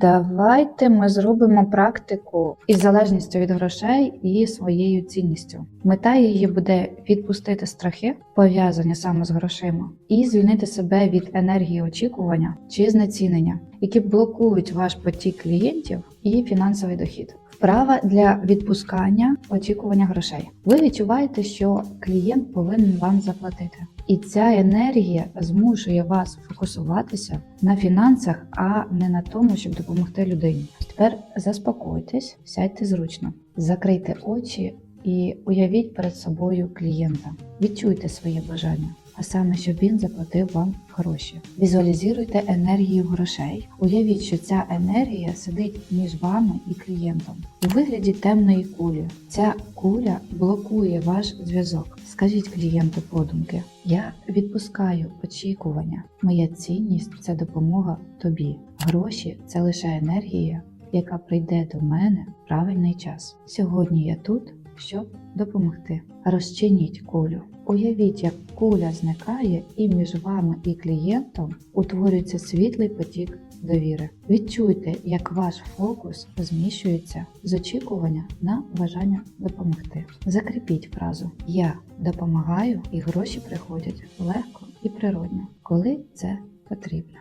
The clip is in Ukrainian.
Давайте ми зробимо практику із залежністю від грошей і своєю цінністю. Мета її буде відпустити страхи, пов'язані саме з грошима, і звільнити себе від енергії очікування чи знецінення, які блокують ваш потік клієнтів і фінансовий дохід. Вправа для відпускання очікування грошей. Ви відчуваєте, що клієнт повинен вам заплатити, і ця енергія змушує вас фокусуватися на фінансах, а не на тому, щоб допомогти людині. Тепер заспокойтесь, сядьте зручно, закрийте очі і уявіть перед собою клієнта. Відчуйте своє бажання, а саме, щоб він заплатив вам гроші. Візуалізуйте енергію грошей. Уявіть, що ця енергія сидить між вами і клієнтом у вигляді темної кулі. Ця куля блокує ваш зв'язок. Скажіть клієнту подумки: я відпускаю очікування. Моя цінність це допомога тобі. Гроші це лише енергія, яка прийде до мене в правильний час. Сьогодні я тут, щоб допомогти. Розчиніть кулю. Уявіть, як куля зникає, і між вами і клієнтом утворюється світлий потік довіри. Відчуйте, як ваш фокус зміщується з очікування на бажання допомогти. Закріпіть фразу Я допомагаю і гроші приходять легко і природно, коли це потрібно.